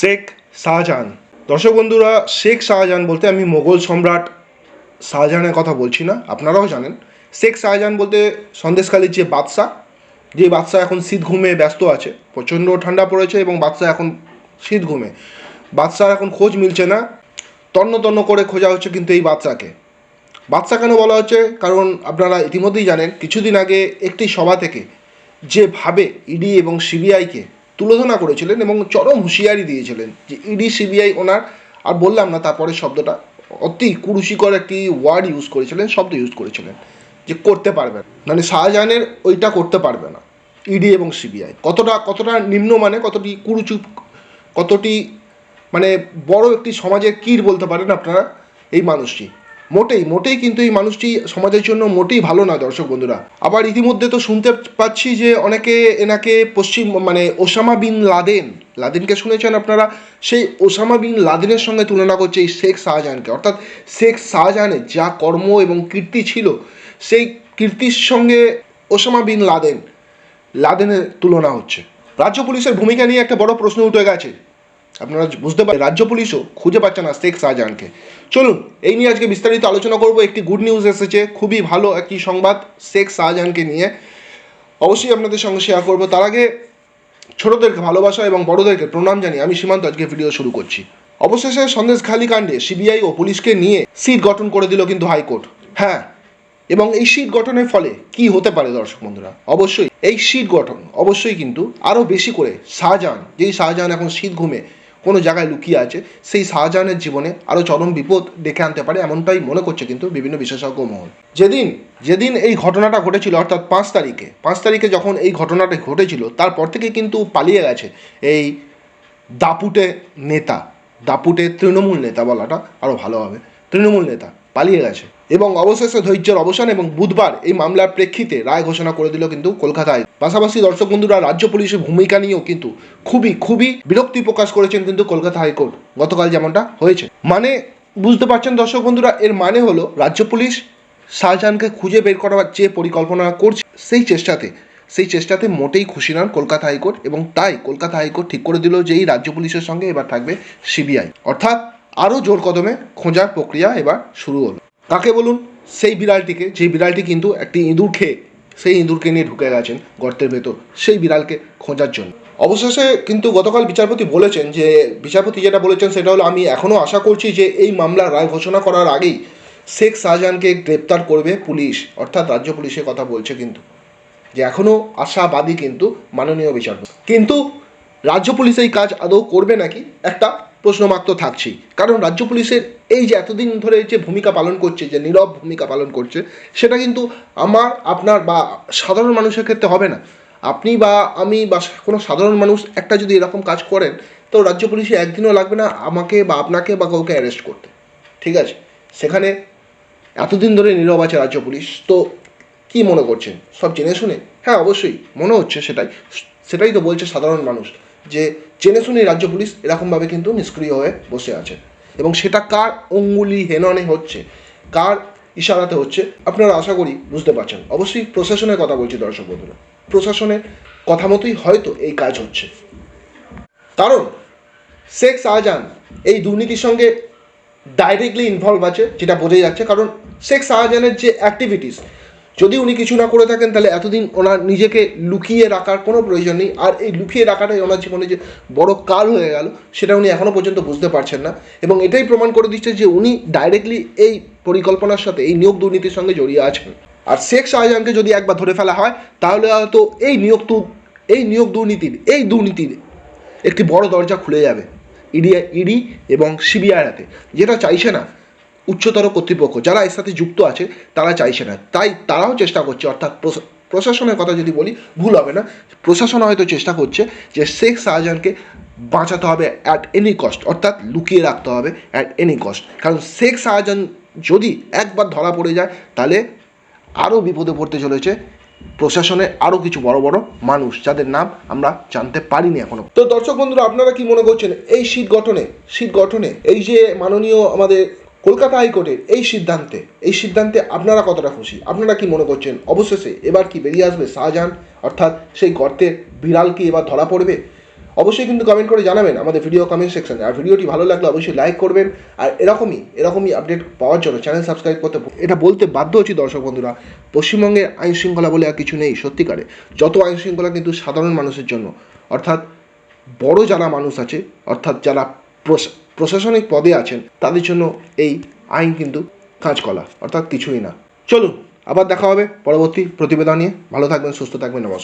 শেখ শাহজাহান। দর্শক বন্ধুরা, শেখ শাহজাহান বলতে আমি মোগল সম্রাট শাহজাহানের কথা বলছি না, আপনারাও জানেন। শেখ শাহজাহান বলতে সন্দেশখালীর যে বাদশাহ যে বাদশাহ এখন শীত ঘুমে ব্যস্ত আছে, প্রচণ্ড ঠান্ডা পড়েছে এবং বাদশাহ এখন শীত ঘুমে। বাদশার এখন খোঁজ মিলছে না, তন্ন তন্ন করে খোঁজা হচ্ছে কিন্তু এই বাদশাকে বাদশা কেন বলা হচ্ছে? কারণ আপনারা ইতিমধ্যেই জানেন, কিছুদিন আগে একটি সভা থেকে যেভাবে ইডি এবং সিবিআইকে তুলোধনা করেছিলেন এবং চরম হুঁশিয়ারি দিয়েছিলেন যে ইডি, সিবিআই ওনার, আর বললাম না, তারপরে শব্দটা অতি কুরুষিকর একটি ওয়ার্ড ইউজ করেছিলেন, শব্দ ইউজ করেছিলেন, যে করতে পারবে মানে শাহজাহানের ওইটা করতে পারবে না, ইডি এবং সিবিআই। কতটা কতটা নিম্ন মানে কতটি কুরুচুপ, কতটি মানে বড় একটি সমাজের কীর বলতে পারেন আপনারা, এই মানুষটি। মোটেই মোটেই কিন্তু এই মানুষটি সমাজের জন্য মোটেই ভালো না, দর্শক বন্ধুরা। আবার ইতিমধ্যে তো শুনতে পাচ্ছি যে অনেকে এনাকে পশ্চিম মানে ওসামা বিন লাদেন, লাদেনকে শুনেছেন আপনারা? সেই ওসামা বিন লাদেনের সঙ্গে তুলনা করছে এই শেখ শাহজাহানকে। অর্থাৎ শেখ শাহজাহানের যা কর্ম এবং কীর্তি ছিল, সেই কীর্তির সঙ্গে ওসামা বিন লাদেন, লাদেনের তুলনা হচ্ছে। রাজ্য পুলিশের ভূমিকা নিয়ে একটা বড় প্রশ্ন উঠে গেছে। আপনারা বুঝতে পারেন রাজ্য পুলিশও খুঁজে পাচ্ছে না শেখ শাহজাহানকে। চলুন, এই নিয়ে আজকে বিস্তারিত আলোচনা করব। একটি গুড নিউজ এসেছে, খুবই ভালো একটি সংবাদ শেখ শাহজাহানকে নিয়ে। অবশ্যই আপনাদের সঙ্গে শেয়ার করব। তার আগে ছোটদেরকে ভালোবাসা এবং বড়দেরকে প্রণাম জানিয়ে আমি সীমান্ত আজকে ভিডিও শুরু করছি। অবশেষে সন্দেশখালী কাণ্ডে সিবিআই ও পুলিশকে নিয়ে সিট গঠন করে দিল কিন্তু হাইকোর্ট। হ্যাঁ এবং এই সিট গঠনের ফলে কি হতে পারে দর্শক বন্ধুরা? অবশ্যই এই সিট গঠন, অবশ্যই কিন্তু আরও বেশি করে শাহজাহান, যেই শাহজাহান এখন শীত ঘুমে কোনো জায়গায় লুকিয়ে আছে, সেই শাহজাহানের জীবনে আরও চরম বিপদ ডেকে আনতে পারে এমনটাই মনে করছে কিন্তু বিভিন্ন বিশেষজ্ঞ মহল। যেদিন যেদিন এই ঘটনাটা ঘটেছিল, অর্থাৎ পাঁচ তারিখে পাঁচ তারিখে যখন এই ঘটনাটা ঘটেছিল, তারপর থেকে কিন্তু পালিয়ে গেছে এই দাপুটে নেতা, দাপুটে তৃণমূল নেতা বলাটা আরও ভালো হবে, তৃণমূল নেতা। পালিয়ে গেছে। এবং অবশেষে ধৈর্যের অবসান এবং বুধবার এই মামলার প্রেক্ষিতে রায় ঘোষণা করে দিল কিন্তু কলকাতায় পাশাপাশি দর্শক বন্ধুরা, রাজ্য পুলিশের ভূমিকা নিয়েও কিন্তু খুবই খুবই বিরক্তি প্রকাশ করেছেন কিন্তু কলকাতা হাইকোর্ট। গতকাল যেমনটা হয়েছে। মানে বুঝতে পারছেন দর্শক বন্ধুরা, এর মানে হলো রাজ্য পুলিশ শাহজাহানকে খুঁজে বের করার যে পরিকল্পনা করছে, সেই চেষ্টাতে সেই চেষ্টাতে মোটেই খুশি নন কলকাতা হাইকোর্ট এবং তাই কলকাতা হাইকোর্ট ঠিক করে দিল যে এই রাজ্য পুলিশের সঙ্গে এবার থাকবে সিবিআই। অর্থাৎ আরও জোর কদমে খোঁজার প্রক্রিয়া এবার শুরু হলো। তাকে বলুন? সেই বিড়ালটিকে যে বিড়ালটি কিন্তু একটি ইঁদুর খেয়ে সেই ইঁদুরকে নিয়ে ঢুকে গেছেন গর্তের ভেতর, সেই বিড়ালকে খোঁজার জন্য। অবশেষে কিন্তু গতকাল বিচারপতি বলেছেন যে, বিচারপতি যেটা বলেছেন সেটা হলো, আমি এখনও আশা করছি যে এই মামলার রায় ঘোষণা করার আগেই শেখ শাহজাহানকে গ্রেপ্তার করবে পুলিশ, অর্থাৎ রাজ্য পুলিশের কথা বলছে কিন্তু। যে এখনও আশাবাদী কিন্তু মাননীয় বিচারপতি। কিন্তু রাজ্য পুলিশ এই কাজ আদৌ করবে নাকি? একটা প্রশ্নমার্ক তো থাকছেই। কারণ রাজ্য পুলিশের এই যে এতদিন ধরে যে ভূমিকা পালন করছে, যে নীরব ভূমিকা পালন করছে, সেটা কিন্তু আমার, আপনার বা সাধারণ মানুষের ক্ষেত্রে হবে না। আপনি বা আমি বা কোনো সাধারণ মানুষ একটা যদি এরকম কাজ করেন, তো রাজ্য পুলিশে একদিনও লাগবে না আমাকে বা আপনাকে বা কাউকে অ্যারেস্ট করতে। ঠিক আছে? সেখানে এতদিন ধরে নীরব আছে রাজ্য পুলিশ, তো কি মনে করছেন? সব জেনে শুনে? হ্যাঁ অবশ্যই। মনে হচ্ছে সেটাই। সেটাই তো বলছে সাধারণ মানুষ। যে জেনে শুনে রাজ্য পুলিশ এরকমভাবে কিন্তু নিষ্ক্রিয় হয়ে বসে আছে। এবং সেটা কার অঙ্গুলি হেননে হচ্ছে, কার ইশারাতে হচ্ছে, আপনারা আশা করি বুঝতে পারছেন। অবশ্যই প্রশাসনের কথা বলছি দর্শক বন্ধুরা। প্রশাসনের কথা মতোই হয়তো এই কাজ হচ্ছে। কারণ শেখ শাহজাহান এই দুর্নীতির সঙ্গে ডাইরেক্টলি ইনভলভ আছে, যেটা বোঝাই যাচ্ছে। কারণ শেখ শাহজাহানের যে অ্যাক্টিভিটিস যদি উনি কিছু না করে থাকেন, তাহলে এতদিন ওনার নিজেকে লুকিয়ে রাখার কোনো প্রয়োজন নেই। আর এই লুকিয়ে রাখাটাই ওনার জীবনে যে বড় কাল হয়ে গেল, সেটা উনি এখনও পর্যন্ত বুঝতে পারছেন না। এবং এটাই প্রমাণ করে দিচ্ছে যে উনি ডাইরেক্টলি এই পরিকল্পনার সাথে, এই নিয়োগ দুর্নীতির সঙ্গে জড়িয়ে আছেন। আর শেখ শাহজাহানকে যদি একবার ধরে ফেলা হয়, তাহলে হয়তো এই নিয়োগ এই নিয়োগ দুর্নীতির, এই দুর্নীতির একটি বড় দরজা খুলে যাবে। ইডি ইডি এবং সিবিআই হাতে। যেটা চাইছে না উচ্চতর কর্তৃপক্ষ যারা এর সাথে যুক্ত আছে, তারা চাইছে না। তাই তারাও চেষ্টা করছে, অর্থাৎ প্রশাসনের কথা যদি বলি, ভুল হবে না। প্রশাসন হয়তো চেষ্টা করছে যে শেখ শাহজাহানকে বাঁচাতে হবে অ্যাট এনি কস্ট অর্থাৎ লুকিয়ে রাখতে হবে অ্যাট এনি কস্ট কারণ শেখ শাহজাহান যদি একবার ধরা পড়ে যায়, তাহলে আরও বিপদে পড়তে চলেছে প্রশাসনে আরও কিছু বড় বড় মানুষ, যাদের নাম আমরা জানতে পারিনি এখনও। তো দর্শক বন্ধুরা, আপনারা কি মনে করছেন এই শীত গঠনে শীত গঠনে এই যে মাননীয় আমাদের কলকাতা হাইকোর্টের এই সিদ্ধান্তে এই সিদ্ধান্তে আপনারা কতটা খুশি? আপনারা কি মনে করছেন? অবশেষে এবার কি বেরিয়ে আসবে শাহজাহান? অর্থাৎ সেই গর্তের বিড়াল কি এবার ধরা পড়বে? অবশ্যই কিন্তু কমেন্ট করে জানাবেন আমাদের ভিডিও কমেন্ট সেকশনে আর ভিডিওটি ভালো লাগলে অবশ্যই লাইক করবেন। আর এরকমই এরকমই আপডেট পাওয়ার জন্য চ্যানেল সাবস্ক্রাইব করতে এটা বলতে বাধ্য হচ্ছি দর্শক বন্ধুরা পশ্চিমবঙ্গের আইন শৃঙ্খলা বলে আর কিছু নেই, সত্যিকারে। যত আইন শৃঙ্খলা কিন্তু সাধারণ মানুষের জন্য, অর্থাৎ বড় যারা মানুষ আছে, অর্থাৎ যারা প্রশাসনিক পদে আছেন, তাদের জন্য এই আইন কিন্তু কাঁচকলা, অর্থাৎ কিছুই না। চলুন, আবার দেখা হবে পরবর্তী প্রতিবেদন নিয়ে। ভালো থাকবেন, সুস্থ থাকবেন, নমস্কার।